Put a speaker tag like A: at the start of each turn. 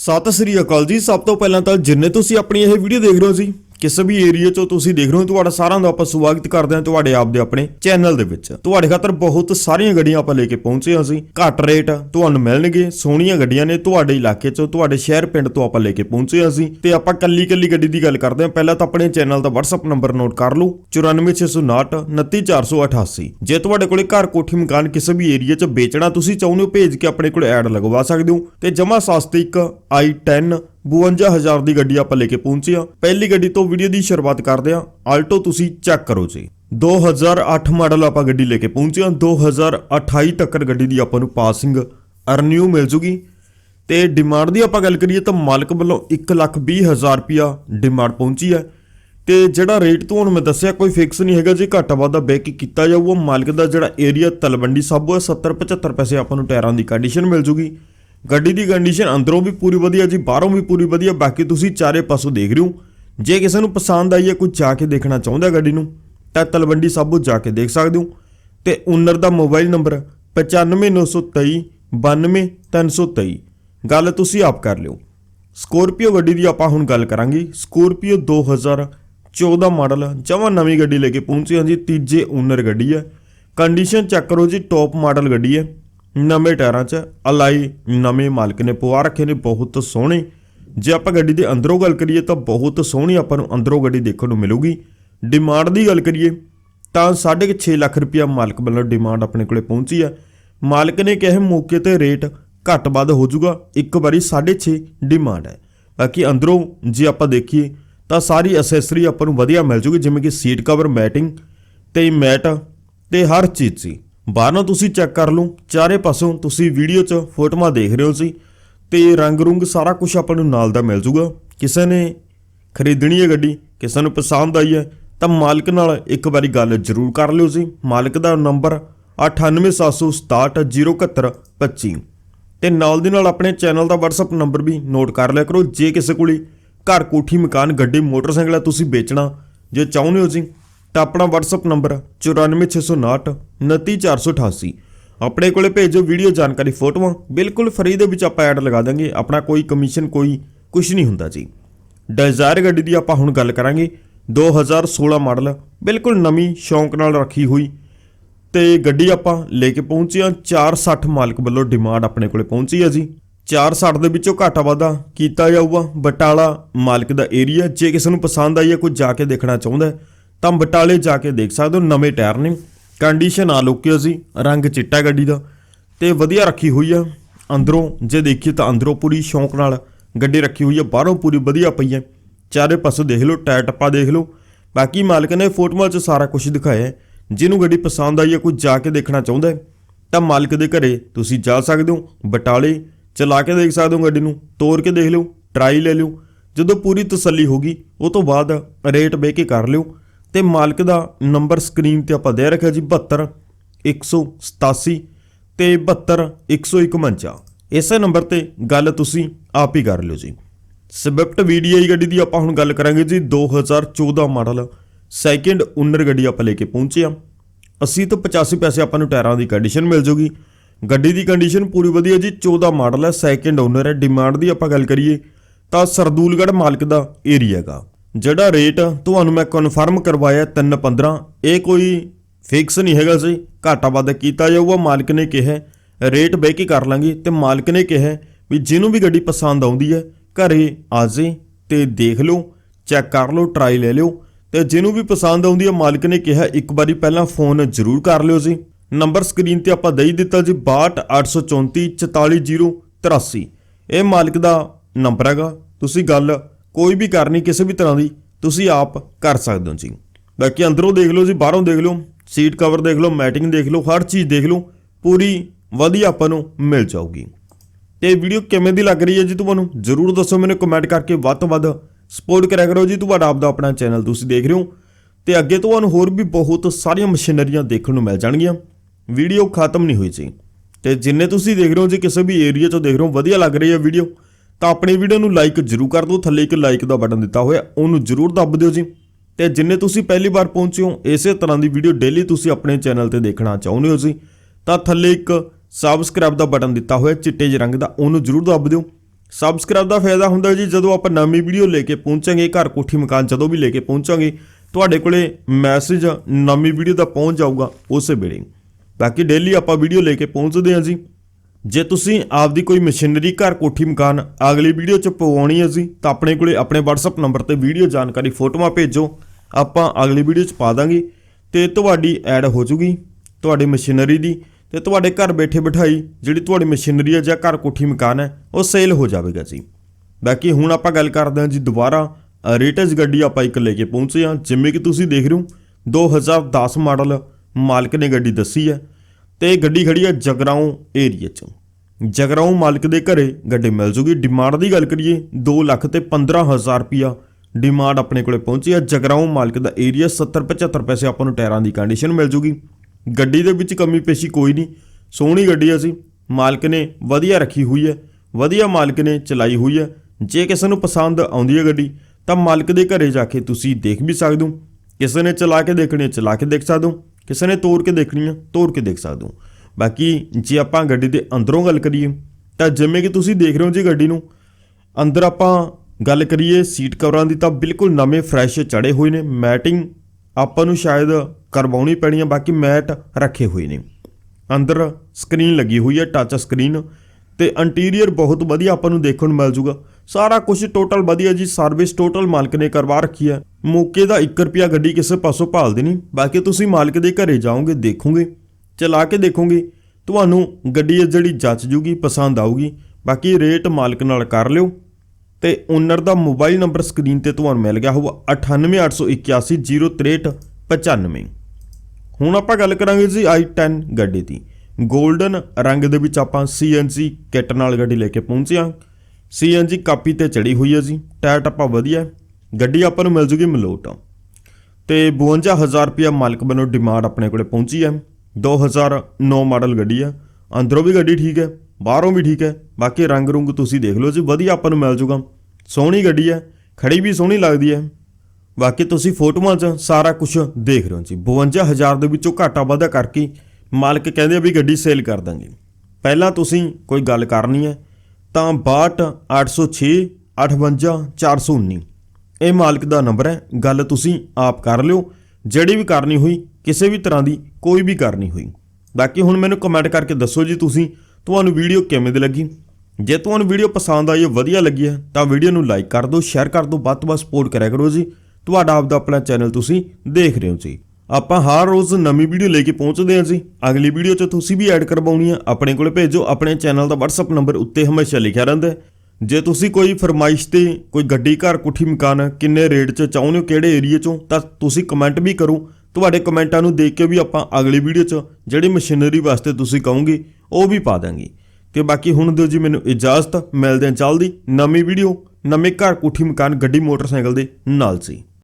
A: ਸਤਿ ਸ੍ਰੀ ਅਕਾਲ ਜੀ। ਸਭ ਤੋਂ ਪਹਿਲਾਂ ਤਾਂ ਜਿੰਨੇ ਤੁਸੀਂ ਆਪਣੀ ਇਹ ਵੀਡੀਓ ਦੇਖ ਰਹੇ ਹੋ ਜੀ ਕਿਸੇ ਵੀ ਏਰੀਆ ਚੋਂ ਤੁਸੀਂ ਦੇਖ ਰਹੇ ਹੋ, ਤੁਹਾਡਾ ਸਾਰਿਆਂ ਦਾ ਆਪਾਂ ਸਵਾਗਤ ਕਰਦੇ ਹਾਂ ਤੁਹਾਡੇ ਆਪ ਦੇ ਆਪਣੇ ਚੈਨਲ ਦੇ ਵਿੱਚ। ਤੁਹਾਡੇ ਖਾਤਰ ਬਹੁਤ ਸਾਰੀਆਂ ਗੱਡੀਆਂ ਆਪਾਂ ਲੈ ਕੇ ਪਹੁੰਚੇ ਹਾਂ ਅਸੀਂ। ਘੱਟ ਰੇਟ ਤੁਹਾਨੂੰ ਮਿਲਣਗੇ, ਸੋਹਣੀਆਂ ਗੱਡੀਆਂ ਨੇ ਤੁਹਾਡੇ ਇਲਾਕੇ ਚੋਂ, ਤੁਹਾਡੇ ਸ਼ਹਿਰ ਪਿੰਡ ਤੋਂ ਆਪਾਂ ਲੈ ਕੇ ਪਹੁੰਚੇ ਹਾਂ ਅਸੀਂ। ਤੇ ਆਪਾਂ ਕੱਲੀ ਕੱਲੀ ਗੱਡੀ ਦੀ ਗੱਲ ਕਰਦੇ ਹਾਂ। ਪਹਿਲਾਂ ਤਾਂ ਆਪਣੇ ਚੈਨਲ ਦਾ WhatsApp ਨੰਬਰ ਨੋਟ ਕਰ ਲਓ 94659 29488 ਜੇ ਤੁਹਾਡੇ ਕੋਲੇ ਘਰ, ਕੋਠੀ, ਮਕਾਨ ਕਿਸੇ ਵੀ ਏਰੀਆ 'ਚ ਵੇਚਣਾ ਤੁਸੀਂ ਚਾਹੁੰਦੇ ਹੋ, ਭੇਜ ਕੇ ਆਪਣੇ ਕੋਲ ਐਡ ਲਗਵਾ ਸਕਦੇ ਹੋ। ਤੇ ਜਮਾ ਸਸਤੀ ਇੱਕ i10 52000 ਦੀ ਗੱਡੀ ਆਪਾਂ ਲੈ ਕੇ ਪਹੁੰਚੇ ਆ ਪਹਿਲੀ ਗੱਡੀ ਤੋਂ ਵੀਡੀਓ ਦੀ ਸ਼ੁਰੂਆਤ ਕਰਦੇ ਆ ਆਲਟੋ ਤੁਸੀਂ ਚੈੱਕ ਕਰੋ ਜੀ। 2008 ਮਾਡਲ ਆਪਾਂ ਗੱਡੀ ਲੈ ਕੇ ਪਹੁੰਚੇ ਆ 2028 ਤੱਕ ਗੱਡੀ ਦੀ ਆਪਾਂ ਨੂੰ ਪਾਸਿੰਗ ਅਰਨਿਊ ਮਿਲ ਜੂਗੀ। ਤੇ ਡਿਮਾਂਡ ਦੀ ਆਪਾਂ ਗੱਲ ਕਰੀਏ ਤਾਂ ਮਾਲਕ ਵੱਲੋਂ 120000 ਰੁਪਿਆ ਡਿਮਾਂਡ ਪਹੁੰਚੀ ਹੈ। ਤੇ ਜਿਹੜਾ ਰੇਟ ਤੁਹਾਨੂੰ ਮੈਂ ਦੱਸਿਆ ਕੋਈ ਫਿਕਸ ਨਹੀਂ ਹੈਗਾ ਜੇ। ਘੱਟ ਵਾਧਾ ਬੈਕ ਕੀਤਾ ਜਾਊਗਾ। ਮਾਲਕ ਦਾ ਜਿਹੜਾ ਏਰੀਆ ਤਲਵੰਡੀ ਸਾਬੋ ਹੈ 70 75 ਪੈਸੇ ਆਪਾਂ ਨੂੰ ਟਾਇਰਾਂ ਦੀ ਕੰਡੀਸ਼ਨ ਮਿਲ ਜੂਗੀ। ਗੱਡੀ ਦੀ ਕੰਡੀਸ਼ਨ ਅੰਦਰੋਂ ਵੀ ਪੂਰੀ ਵਧੀਆ ਜੀ, ਬਾਹਰੋਂ ਵੀ ਪੂਰੀ ਵਧੀਆ, ਬਾਕੀ ਤੁਸੀਂ ਚਾਰੇ ਪਾਸੋਂ ਦੇਖ ਰਹੇ ਹੋ। ਜੇ ਕਿਸੇ ਨੂੰ ਪਸੰਦ ਆਈ ਹੈ, ਕੋਈ ਜਾ ਕੇ ਦੇਖਣਾ ਚਾਹੁੰਦਾ ਗੱਡੀ ਨੂੰ, ਤਾਂ ਤਲਵੰਡੀ ਸਾਬੋ ਜਾ ਕੇ ਦੇਖ ਸਕਦੇ ਹੋ। ਤੇ ਓਨਰ ਦਾ ਮੋਬਾਈਲ ਨੰਬਰ 95923 92323 ਗੱਲ ਤੁਸੀਂ ਆਪ ਕਰ ਲਿਓ। ਸਕੋਰਪੀਓ ਗੱਡੀ ਦੀ ਆਪਾਂ ਹੁਣ ਗੱਲ ਕਰਾਂਗੇ। ਸਕੋਰਪੀਓ 2014 ਮਾਡਲ, ਜਮਾਂ ਨਵੀਂ ਗੱਡੀ ਲੈ ਕੇ ਪਹੁੰਚੇ ਹਾਂ ਜੀ, ਤੀਜੇ ਓਨਰ ਗੱਡੀ ਹੈ। ਕੰਡੀਸ਼ਨ ਚੈੱਕ ਕਰੋ ਜੀ ਟੌਪ ਮਾਡਲ ਗੱਡੀ ਹੈ। ਨਵੇਂ ਟਾਇਰਾਂ 'ਚ ਅਲਾਈ ਨਵੇਂ ਮਾਲਕ ਨੇ ਪਵਾ ਰੱਖੇ ਨੇ ਬਹੁਤ ਸੋਹਣੇ। ਜੇ ਆਪਾਂ ਗੱਡੀ ਦੇ ਅੰਦਰੋਂ ਗੱਲ ਕਰੀਏ ਤਾਂ ਬਹੁਤ ਸੋਹਣੀ ਆਪਾਂ ਨੂੰ ਅੰਦਰੋਂ ਗੱਡੀ ਦੇਖਣ ਨੂੰ ਮਿਲੂਗੀ। ਡਿਮਾਂਡ ਦੀ ਗੱਲ ਕਰੀਏ ਤਾਂ 6.5 ਲੱਖ ਰੁਪਇਆ ਮਾਲਕ ਵੱਲੋਂ ਡਿਮਾਂਡ ਆਪਣੇ ਕੋਲੇ ਪਹੁੰਚੀ ਹੈ। ਮਾਲਕ ਨੇ ਕਿਹਾ ਮੌਕੇ ਤੇ ਰੇਟ ਘੱਟ ਵੱਧ ਹੋ ਜਾਊਗਾ, ਇੱਕ ਵਾਰੀ 6.5 ਡਿਮਾਂਡ ਹੈ। ਬਾਕੀ ਅੰਦਰੋਂ ਜੇ ਆਪਾਂ ਦੇਖੀਏ ਤਾਂ ਸਾਰੀ ਅਸੈਸਰੀ ਆਪਾਂ ਨੂੰ ਵਧੀਆ ਮਿਲ ਜੂਗੀ, ਜਿਵੇਂ ਕਿ ਸੀਟ ਕਵਰ ਮੈਟਿੰਗ ਤੇ ਮੈਟ ਤੇ ਹਰ ਚੀਜ਼ ਸੀ। ਬਾਹਰੋਂ ਤੁਸੀਂ ਚੈੱਕ ਕਰ ਲਓ, ਚਾਰੇ ਪਾਸੋਂ ਤੁਸੀਂ ਵੀਡੀਓ 'ਚ ਫੋਟੋਆਂ ਦੇਖ ਰਹੇ ਹੋ ਸੀ ਤੇ ਰੰਗ ਰੁੰਗ ਸਾਰਾ ਕੁਝ ਆਪਾਂ ਨੂੰ ਨਾਲ ਦਾ ਮਿਲ ਜੂਗਾ। ਕਿਸੇ ਨੇ ਖਰੀਦਣੀ ਹੈ ਗੱਡੀ, ਕਿਸੇ ਨੂੰ ਪਸੰਦ ਆਈ ਹੈ, ਤਾਂ ਮਾਲਕ ਨਾਲ ਇੱਕ ਵਾਰੀ ਗੱਲ ਜ਼ਰੂਰ ਕਰ ਲਿਓ ਜੀ। ਮਾਲਕ ਦਾ ਨੰਬਰ 9876607125 ਤੇ ਨਾਲ ਦੀ ਨਾਲ ਆਪਣੇ ਚੈਨਲ ਦਾ WhatsApp ਨੰਬਰ ਵੀ ਨੋਟ ਕਰ ਲਿਆ ਕਰੋ। ਜੇ ਕਿਸੇ ਕੋਲੇ ਘਰ ਕੋਠੀ ਮਕਾਨ, ਗੱਡੀ, ਮੋਟਰਸਾਈਕਲ ਆ ਤੁਸੀਂ ਵੇਚਣਾ ਜੇ ਚਾਹੁੰਦੇ ਹੋ ਜੀ ਤਾਂ ਆਪਣਾ WhatsApp ਨੰਬਰ 94659 29488 ਆਪਣੇ ਕੋਲੇ ਭੇਜੋ ਵੀਡੀਓ ਜਾਣਕਾਰੀ ਫੋਟੋਆਂ। ਬਿਲਕੁਲ ਫ੍ਰੀ ਦੇ ਵਿੱਚ ਆਪਾਂ ਐਡ ਲਗਾ ਦਾਂਗੇ। ਆਪਣਾ ਕੋਈ ਕਮਿਸ਼ਨ, ਕੋਈ ਕੁਝ ਨਹੀਂ ਹੁੰਦਾ ਜੀ। ਡਿਜ਼ਾਇਰ ਗੱਡੀ ਦੀ ਆਪਾਂ ਹੁਣ ਗੱਲ ਕਰਾਂਗੇ। 2016 ਮਾਡਲ, ਬਿਲਕੁਲ ਨਵੀਂ, ਸ਼ੌਂਕ ਨਾਲ ਰੱਖੀ ਹੋਈ। ਤੇ ਗੱਡੀ ਆਪਾਂ ਲੈ ਕੇ ਪਹੁੰਚੇ ਹਾਂ। 460 ਮਾਲਕ ਵੱਲੋਂ ਡਿਮਾਂਡ ਆਪਣੇ ਕੋਲੇ ਪਹੁੰਚੀ ਆ ਜੀ। 460 ਦੇ ਵਿੱਚੋਂ ਘਾਟਾ ਵਾਧਾ ਕੀਤਾ ਜਾਊਗਾ। ਬਟਾਲਾ ਮਾਲਕ ਦਾ ਏਰੀਆ। ਜੇ ਕਿਸੇ ਨੂੰ ਪਸੰਦ ਆਈ ਹੈ, ਕੋਈ ਜਾ ਕੇ ਦੇਖਣਾ ਚਾਹੁੰਦਾ ਤਾਂ ਬਟਾਲੇ ਜਾ ਕੇ ਦੇਖ ਸਕਦੇ ਹੋ, ਨਵੇਂ ਟਾਇਰ ਨੇ। ਕੰਡੀਸ਼ਨ ਆ ਲੋਕਿਓ ਜੀ ਰੰਗ ਚਿੱਟਾ ਗੱਡੀ ਦਾ। ਤੇ ਵਧੀਆ ਰੱਖੀ ਹੋਈ ਆ, ਅੰਦਰੋਂ, ਜੇ ਦੇਖੀਏ ਤਾਂ ਅੰਦਰੋਂ ਪੂਰੀ ਸ਼ੌਂਕ ਨਾਲ ਗੱਡੀ ਰੱਖੀ ਹੋਈ ਆ, ਬਾਹਰੋਂ ਪੂਰੀ ਵਧੀਆ ਪਈ ਹੈ ਚਾਰੇ ਪਾਸੋਂ ਦੇਖ ਲਓ, ਟਾਇਰ ਟੱਪਾ ਦੇਖ ਲਓ। ਬਾਕੀ ਮਾਲਕ ਨੇ ਫੋਟੋਆਂ 'ਚ ਸਾਰਾ ਕੁਝ ਦਿਖਾਇਆ ਹੈ। ਜਿਹਨੂੰ ਗੱਡੀ ਪਸੰਦ ਆਈ ਹੈ, ਕੋਈ ਜਾ ਕੇ ਦੇਖਣਾ ਚਾਹੁੰਦਾ ਹੈ, ਤਾਂ ਮਾਲਕ ਦੇ ਘਰੇ ਤੁਸੀਂ ਜਾ ਸਕਦੇ ਹੋ, ਬਟਾਲੇ ਚਲਾ ਕੇ ਦੇਖ ਸਕਦੇ ਹੋ ਗੱਡੀ ਨੂੰ ਤੋੜ ਕੇ ਦੇਖ ਲਿਓ ਟਰਾਈ ਲੈ ਲਿਓ। ਜਦੋਂ ਪੂਰੀ ਤਸੱਲੀ ਹੋਗੀ ਉਹ ਤੋਂ ਬਾਅਦ ਰੇਟ ਬਹਿ ਕੇ ਕਰ ਲਿਓ। ਤੇ ਮਾਲਕ ਦਾ ਨੰਬਰ ਸਕਰੀਨ ਤੇ ਆਪਾਂ ਦੇ ਰੱਖਿਆ ਜੀ 72 187 ਤੇ 72 151 ਇਸੇ ਨੰਬਰ ਤੇ ਗੱਲ ਤੁਸੀਂ ਆਪ ਹੀ ਕਰ ਲਿਓ ਜੀ। ਸਵਿਫਟ VDI ਗੱਡੀ ਦੀ ਆਪਾਂ ਹੁਣ ਗੱਲ ਕਰਾਂਗੇ ਜੀ 2014 ਮਾਡਲ, ਸੈਕਿੰਡ ਓਨਰ ਗੱਡੀ ਆਪਾਂ ਲੈ ਕੇ ਪਹੁੰਚੇ ਆ 80 ਤੋਂ 85 ਪੈਸੇ ਆਪਾਂ ਨੂੰ ਟਾਇਰਾਂ ਦੀ ਕੰਡੀਸ਼ਨ ਮਿਲ ਜੂਗੀ। ਗੱਡੀ ਦੀ ਕੰਡੀਸ਼ਨ ਪੂਰੀ ਵਧੀਆ ਜੀ 14 ਮਾਡਲ ਹੈ, ਸੈਕਿੰਡ ਓਨਰ ਹੈ। ਡਿਮਾਂਡ ਦੀ ਆਪਾਂ ਗੱਲ ਕਰੀਏ, ਤਾਂ ਸਰਦੂਲਗੜ੍ਹ ਮਾਲਕ ਦਾ ਏਰੀਆ ਹੈਗਾ। ਜਿਹੜਾ ਰੇਟ ਤੁਹਾਨੂੰ ਮੈਂ ਕਨਫਰਮ ਕਰਵਾਇਆ 315 ਇਹ ਕੋਈ ਫਿਕਸ ਨਹੀਂ ਹੈਗਾ ਜੀ। ਘਾਟਾ ਵਾਧਾ ਕੀਤਾ ਜਾਊਗਾ, ਮਾਲਕ ਨੇ ਕਿਹਾ। ਰੇਟ ਬਹਿ ਕੇ ਕਰ ਲਾਂਗੇ ਤੇ ਮਾਲਕ ਨੇ ਕਿਹਾ ਵੀ ਜਿਹਨੂੰ ਵੀ ਗੱਡੀ ਪਸੰਦ ਆਉਂਦੀ ਹੈ, ਘਰੇ ਆ ਜੇ ਤੇ ਦੇਖ ਲਓ ਚੈੱਕ ਕਰ ਲਓ ਟਰਾਈ ਲੈ ਲਿਓ। ਤੇ ਜਿਹਨੂੰ ਵੀ ਪਸੰਦ ਆਉਂਦੀ ਹੈ, ਮਾਲਕ ਨੇ ਕਿਹਾ ਇੱਕ ਵਾਰੀ ਪਹਿਲਾਂ ਫੋਨ ਜ਼ਰੂਰ ਕਰ ਲਿਓ ਜੀ। ਨੰਬਰ ਸਕਰੀਨ ਤੇ ਆਪਾਂ ਦੇ ਦਿੱਤਾ ਜੀ 6284340083 ਇਹ ਮਾਲਕ ਦਾ ਨੰਬਰ ਹੈਗਾ। ਤੁਸੀਂ ਗੱਲ ਕੋਈ ਵੀ ਕਰਨੀ ਕਿਸੇ ਵੀ ਤਰ੍ਹਾਂ ਦੀ, ਤੁਸੀਂ ਆਪ ਕਰ ਸਕਦੇ ਹੋ ਜੀ। ਬਾਕੀ ਅੰਦਰੋਂ ਦੇਖ ਲਓ ਜੀ, ਬਾਹਰੋਂ ਦੇਖ ਲਓ, ਸੀਟ ਕਵਰ ਦੇਖ ਲਓ ਮੈਟਿੰਗ ਦੇਖ ਲਓ, ਹਰ ਚੀਜ਼ ਦੇਖ ਲਓ, ਪੂਰੀ ਵਧੀਆ ਆਪਾਂ ਨੂੰ ਮਿਲ ਜਾਊਗੀ। ਤੇ ਵੀਡੀਓ ਕਿਵੇਂ ਦੀ ਲੱਗ ਰਹੀ ਹੈ ਜੀ ਤੁਹਾਨੂੰ? ਜਰੂਰ ਦੱਸੋ ਮੈਨੂੰ ਕਮੈਂਟ ਕਰਕੇ ਵੱਧ ਤੋਂ ਵੱਧ ਸਪੋਰਟ ਕਰਿਆ ਕਰੋ ਜੀ ਤੁਹਾਡਾ ਆਪਦਾ ਆਪਣਾ ਚੈਨਲ ਤੁਸੀਂ ਦੇਖ ਰਹੇ ਹੋ। ਤੇ ਅੱਗੇ ਤੁਹਾਨੂੰ ਹੋਰ ਵੀ ਬਹੁਤ ਸਾਰੀਆਂ ਮਸ਼ੀਨਰੀਆਂ ਦੇਖਣ ਨੂੰ ਮਿਲ ਜਾਣਗੀਆਂ। ਵੀਡੀਓ ਖਤਮ ਨਹੀਂ ਹੋਈ ਜੀ। ਤੇ ਜਿੰਨੇ ਤੁਸੀਂ ਦੇਖ ਰਹੇ ਹੋ ਜੀ, ਕਿਸੇ ਵੀ ਏਰੀਆ 'ਚੋਂ ਦੇਖ ਰਹੇ ਹੋ, ਵਧੀਆ ਲੱਗ ਰਹੀ ਹੈ ਵੀਡੀਓ ਤਾਂ ਆਪਣੀ ਵੀਡੀਓ ਨੂੰ ਲਾਈਕ ਜਰੂਰ ਕਰ ਦਿਓ, ਥੱਲੇ ਇੱਕ ਲਾਈਕ ਦਾ ਬਟਨ ਦਿੱਤਾ ਹੋਇਆ, ਉਹਨੂੰ ਜਰੂਰ ਦੱਬ ਦਿਓ ਜੀ। ਤੇ ਜਿੰਨੇ ਤੁਸੀਂ ਪਹਿਲੀ ਵਾਰ ਪਹੁੰਚੇ ਹੋ, ਇਸੇ ਤਰ੍ਹਾਂ ਦੀ ਵੀਡੀਓ ਡੇਲੀ ਤੁਸੀਂ ਆਪਣੇ ਚੈਨਲ ਤੇ ਦੇਖਣਾ ਚਾਹੁੰਦੇ ਹੋ ਜੀ। ਤਾਂ ਥੱਲੇ ਇੱਕ ਸਬਸਕ੍ਰਾਈਬ ਦਾ ਬਟਨ ਦਿੱਤਾ ਹੋਇਆ, ਚਿੱਟੇ ਜਿਹੇ ਰੰਗ ਦਾ, ਉਹਨੂੰ ਜਰੂਰ ਦੱਬ ਦਿਓ। ਸਬਸਕ੍ਰਾਈਬ ਦਾ ਫਾਇਦਾ ਹੁੰਦਾ ਜੀ, ਜਦੋਂ ਆਪਾਂ ਨਵੀਂ ਵੀਡੀਓ ਲੈ ਕੇ ਪਹੁੰਚਾਂਗੇ, ਘਰ ਕੋਠੀ ਮਕਾਨ ਜਦੋਂ ਵੀ ਲੈ ਕੇ ਪਹੁੰਚਾਂਗੇ, ਤੁਹਾਡੇ ਕੋਲੇ ਮੈਸੇਜ ਨਵੀਂ ਵੀਡੀਓ ਦਾ ਪਹੁੰਚ ਜਾਊਗਾ ਉਸੇ ਵੇਲੇ। ਬਾਕੀ ਡੇਲੀ ਆਪਾਂ ਵੀਡੀਓ ਲੈ ਕੇ ਪਹੁੰਚਦੇ ਹਾਂ ਜੀ। ਜੇ ਤੁਸੀਂ ਆਪਦੀ ਕੋਈ ਮਸ਼ੀਨਰੀ, ਘਰ, ਕੋਠੀ, ਮਕਾਨ ਅਗਲੀ ਵੀਡੀਓ ਚ ਪਵਾਉਣੀ ਹੈ ਜੀ, ਤਾਂ ਆਪਣੇ ਕੋਲੇ ਆਪਣੇ WhatsApp ਨੰਬਰ ਤੇ ਵੀਡੀਓ ਜਾਣਕਾਰੀ ਫੋਟੋਆਂ ਭੇਜੋ, ਆਪਾਂ ਅਗਲੀ ਵੀਡੀਓ ਚ ਪਾ ਦਾਂਗੇ, ਤੇ ਤੁਹਾਡੀ ਐਡ ਹੋ ਜੂਗੀ ਤੁਹਾਡੀ ਮਸ਼ੀਨਰੀ ਦੀ, ਤੇ ਤੁਹਾਡੇ ਘਰ ਬੈਠੇ ਬਿਠਾਈ ਜਿਹੜੀ ਤੁਹਾਡੀ ਮਸ਼ੀਨਰੀ ਹੈ ਜਾਂ ਘਰ, ਕੋਠੀ, ਮਕਾਨ ਹੈ, ਉਹ ਸੇਲ ਹੋ ਜਾਵੇਗਾ ਜੀ। ਬਾਕੀ ਹੁਣ ਆਪਾਂ ਗੱਲ ਕਰਦੇ ਹਾਂ ਜੀ ਦੁਬਾਰਾ ਰੇਟਸ ਗੱਡੀ ਆਪਾਂ ਇੱਕ ਲੈ ਕੇ ਪਹੁੰਚੇ ਹਾਂ, ਜਿਵੇਂ ਕਿ ਤੁਸੀਂ ਦੇਖ ਰਹੇ ਹੋ 2010 ਮਾਡਲ ਮਾਲਕ ਨੇ ਗੱਡੀ ਦੱਸੀ ਹੈ। ਤੇ ਇਹ ਗੱਡੀ ਖੜੀ ਹੈ ਜਗਰਾਉਂ ਏਰੀਆ 'ਚ। ਜਗਰਾਉਂ ਮਾਲਕ ਦੇ ਘਰੇ ਗੱਡੀ ਮਿਲ ਜੂਗੀ। ਡਿਮਾਂਡ ਦੀ ਗੱਲ ਕਰੀਏ 2 ਲੱਖ ਤੇ 15000 ਰੁਪਿਆ ਡਿਮਾਂਡ ਆਪਣੇ ਕੋਲੇ ਪਹੁੰਚੀ ਹੈ ਜਗਰਾਉਂ ਮਾਲਕ ਦਾ ਏਰੀਆ 70 75 ਪੈਸੇ ਆਪਾਂ ਨੂੰ ਟਾਇਰਾਂ ਦੀ ਕੰਡੀਸ਼ਨ ਮਿਲ ਜੂਗੀ। ਗੱਡੀ ਦੇ ਵਿੱਚ ਕਮੀ ਪੇਸ਼ੀ ਕੋਈ ਨਹੀਂ। ਸੋਹਣੀ ਗੱਡੀ ਹੈ ਸੀ ਮਾਲਕ ਨੇ ਵਧੀਆ ਰੱਖੀ ਹੋਈ ਹੈ। ਵਧੀਆ ਮਾਲਕ ਨੇ ਚਲਾਈ ਹੋਈ ਹੈ। ਜੇ ਕਿਸੇ ਨੂੰ ਪਸੰਦ ਆਉਂਦੀ ਹੈ ਗੱਡੀ, ਤਾਂ ਮਾਲਕ ਦੇ ਘਰੇ ਜਾ ਕੇ ਤੁਸੀਂ ਦੇਖ ਵੀ ਸਕਦੇ ਹੋ। ਕਿਸੇ ਨੇ ਚਲਾ ਕੇ ਦੇਖਣੀ ਚਲਾ ਕੇ ਦੇਖ ਸਕਦੇ ਹੋ। ਕਿਸੇ ਨੇ ਤੋੜ ਕੇ ਦੇਖਣੀ ਹੈ ਤੋੜ ਕੇ ਦੇਖ ਸਕਦੇ ਹੋ। ਬਾਕੀ ਜੇ ਆਪਾਂ ਗੱਡੀ ਦੇ ਅੰਦਰੋਂ ਗੱਲ ਕਰੀਏ, ਤਾਂ ਜਿਵੇਂ ਕਿ ਤੁਸੀਂ ਦੇਖ ਰਹੇ ਹੋ ਜੀ ਗੱਡੀ ਨੂੰ, ਅੰਦਰ ਆਪਾਂ ਗੱਲ ਕਰੀਏ ਸੀਟ ਕਵਰਾਂ ਦੀ, ਤਾਂ ਬਿਲਕੁਲ ਨਵੇਂ ਫਰੈਸ਼ ਚੜੇ ਹੋਏ ਨੇ ਮੈਟਿੰਗ ਆਪਾਂ ਨੂੰ ਸ਼ਾਇਦ ਕਰਵਾਉਣੀ ਪੈਣੀ ਹੈ ਬਾਕੀ ਮੈਟ ਰੱਖੇ ਹੋਏ ਨੇ। ਅੰਦਰ ਸਕਰੀਨ ਲੱਗੀ ਹੋਈ ਹੈ ਟੱਚ ਸਕਰੀਨ ਤੇ ਇੰਟੀਰੀਅਰ ਬਹੁਤ ਵਧੀਆ ਆਪਾਂ ਨੂੰ ਦੇਖਣ ਨੂੰ ਮਿਲ ਜੂਗਾ। ਸਾਰਾ ਕੁਝ ਟੋਟਲ ਵਧੀਆ ਜੀ ਸਰਵਿਸ ਟੋਟਲ ਮਾਲਕ ਨੇ ਕਰਵਾ ਰੱਖੀ ਹੈ ਮੌਕੇ ਦਾ 1 ਰੁਪਿਆ ਗੱਡੀ ਕਿਸੇ ਪਾਸੋਂ ਭਾਲਦੀ ਨਹੀਂ, ਬਾਕੀ ਤੁਸੀਂ ਮਾਲਕ ਦੇ ਘਰੇ ਜਾਓਗੇ, ਦੇਖੋਗੇ, ਚਲਾ ਕੇ ਦੇਖੋਗੇ, ਤੁਹਾਨੂੰ ਗੱਡੀ ਜਿਹੜੀ ਜੱਚ ਜੂਗੀ, ਪਸੰਦ ਆਊਗੀ, ਬਾਕੀ ਰੇਟ ਮਾਲਕ ਨਾਲ ਕਰ ਲਿਓ। ਤੇ ਓਨਰ ਦਾ ਮੋਬਾਈਲ ਨੰਬਰ ਸਕਰੀਨ ਤੇ ਤੁਹਾਨੂੰ ਮਿਲ ਗਿਆ ਹੋਊਗਾ 9881033093 ਹੁਣ ਆਪਾਂ ਗੱਲ ਕਰਾਂਗੇ ਜੀ i10 ਗੱਡੀ ਦੀ। 골ਡਨ ਰੰਗ ਦੇ ਵਿੱਚ ਆਪਾਂ CNC ਕਿੱਟ ਨਾਲ ਗੱਡੀ ਲੈ ਕੇ ਪਹੁੰਚੇ ਹਾਂ। CNC ਕਾਪੀ ਤੇ ਚੜੀ ਹੋਈ ਹੈ ਜੀ, ਟਾਇਰ ਟੱਪਾ ਵਧੀਆ ਗੱਡੀ ਆਪਾਂ ਨੂੰ ਮਿਲ ਜੂਗੀ ਮਲੋਟ। ਤੇ 52000 ਰੁਪਇਆ ਮਾਲਕ ਵੱਲੋਂ ਡਿਮਾਂਡ ਆਪਣੇ ਕੋਲੇ ਪਹੁੰਚੀ ਹੈ। 2009 ਮਾਡਲ ਗੱਡੀ ਹੈ। ਅੰਦਰੋਂ ਵੀ ਗੱਡੀ ਠੀਕ ਹੈ, ਬਾਹਰੋਂ ਵੀ ਠੀਕ ਹੈ। ਬਾਕੀ ਰੰਗ ਰੁੰਗ ਤੁਸੀਂ ਦੇਖ ਲਓ ਜੀ, ਵਧੀਆ ਆਪਾਂ ਨੂੰ ਮਿਲ ਜੂਗਾ। ਸੋਹਣੀ ਗੱਡੀ ਹੈ, ਖੜੀ ਵੀ ਸੋਹਣੀ ਲੱਗਦੀ ਹੈ। ਬਾਕੀ ਤੁਸੀਂ ਫੋਟੋਆਂ 'ਚ ਸਾਰਾ ਕੁਝ ਦੇਖ ਰਹੇ ਹੋ ਜੀ। 52000 ਦੇ ਵਿੱਚੋਂ ਘਾਟਾ ਵਾਧਾ ਕਰਕੇ ਮਾਲਕ ਕਹਿੰਦੇ ਆ ਵੀ ਗੱਡੀ ਸੇਲ ਕਰ ਦਾਂਗੇ। ਪਹਿਲਾਂ ਤੁਸੀਂ ਕੋਈ ਗੱਲ ਕਰਨੀ ਹੈ ਤਾਂ 62 806 58 419 ਇਹ ਮਾਲਕ ਦਾ ਨੰਬਰ ਹੈ। ਗੱਲ ਤੁਸੀਂ ਆਪ ਕਰ ਲਿਓ। ਜਿਹੜੀ ਵੀ ਕਰਨੀ ਹੋਈ, ਕਿਸੇ ਵੀ ਤਰ੍ਹਾਂ ਦੀ ਕੋਈ ਵੀ ਕਰਨੀ ਹੋਈ। ਬਾਕੀ ਹੁਣ ਮੈਨੂੰ ਕਮੈਂਟ ਕਰਕੇ ਦੱਸੋ ਜੀ ਤੁਸੀਂ, ਤੁਹਾਨੂੰ ਵੀਡੀਓ ਕਿਵੇਂ ਦੀ ਲੱਗੀ? ਜੇ ਤੁਹਾਨੂੰ ਵੀਡੀਓ ਪਸੰਦ ਆਈ ਹੈ ਵਧੀਆ ਲੱਗੀ ਹੈ, ਤਾਂ ਵੀਡੀਓ ਨੂੰ ਲਾਈਕ ਕਰ ਦਿਓ ਸ਼ੇਅਰ ਕਰ ਦਿਓ, ਵੱਧ ਤੋਂ ਵੱਧ ਸਪੋਰਟ ਕਰਿਆ ਕਰੋ ਜੀ। ਤੁਹਾਡਾ ਆਪਦਾ ਆਪਣਾ ਚੈਨਲ ਤੁਸੀਂ ਦੇਖ ਰਹੇ ਹੋ ਜੀ। ਆਪਾਂ ਹਰ ਰੋਜ਼ ਨਵੀਂ ਵੀਡੀਓ ਲੈ ਕੇ ਪਹੁੰਚਦੇ ਹਾਂ ਜੀ। ਅਗਲੀ ਵੀਡੀਓ 'ਚ ਤੁਸੀਂ ਵੀ ਐਡ ਕਰਵਾਉਣੀ ਹੈ। ਆਪਣੇ ਕੋਲ ਭੇਜੋ, ਆਪਣੇ ਚੈਨਲ ਦਾ WhatsApp ਨੰਬਰ ਉੱਤੇ ਹਮੇਸ਼ਾ ਲਿਖਿਆ ਰਹਿੰਦਾ ਹੈ। ਜੇ ਤੁਸੀਂ ਕੋਈ ਫਰਮਾਇਸ਼ ਤੇ ਕੋਈ ਗੱਡੀ, ਘਰ, ਕੋਠੀ, ਮਕਾਨ ਕਿੰਨੇ ਰੇਟ 'ਚ ਚਾਹੁੰਦੇ ਹੋ, ਕਿਹੜੇ ਏਰੀਆ 'ਚੋਂ, ਤਾਂ ਤੁਸੀਂ ਕਮੈਂਟ ਵੀ ਕਰੋ। ਤੁਹਾਡੇ ਕਮੈਂਟਾਂ ਨੂੰ ਦੇਖ ਕੇ ਵੀ ਆਪਾਂ ਅਗਲੀ ਵੀਡੀਓ 'ਚ ਜਿਹੜੀ ਮਸ਼ੀਨਰੀ ਵਾਸਤੇ ਤੁਸੀਂ ਕਹੋਗੇ, ਉਹ ਵੀ ਪਾ ਦਾਂਗੇ ਤੇ ਬਾਕੀ ਹੁਣ ਦਿਓ ਜੀ ਮੈਨੂੰ ਇਜਾਜ਼ਤ, ਮਿਲਦੇ ਹਾਂ ਜਲਦੀ ਨਵੀਂ ਵੀਡੀਓ, ਨਵੇਂ ਘਰ, ਕੋਠੀ, ਮਕਾਨ, ਗੱਡੀ, ਮੋਟਰਸਾਈਕਲ ਦੇ ਨਾਲ ਸੀ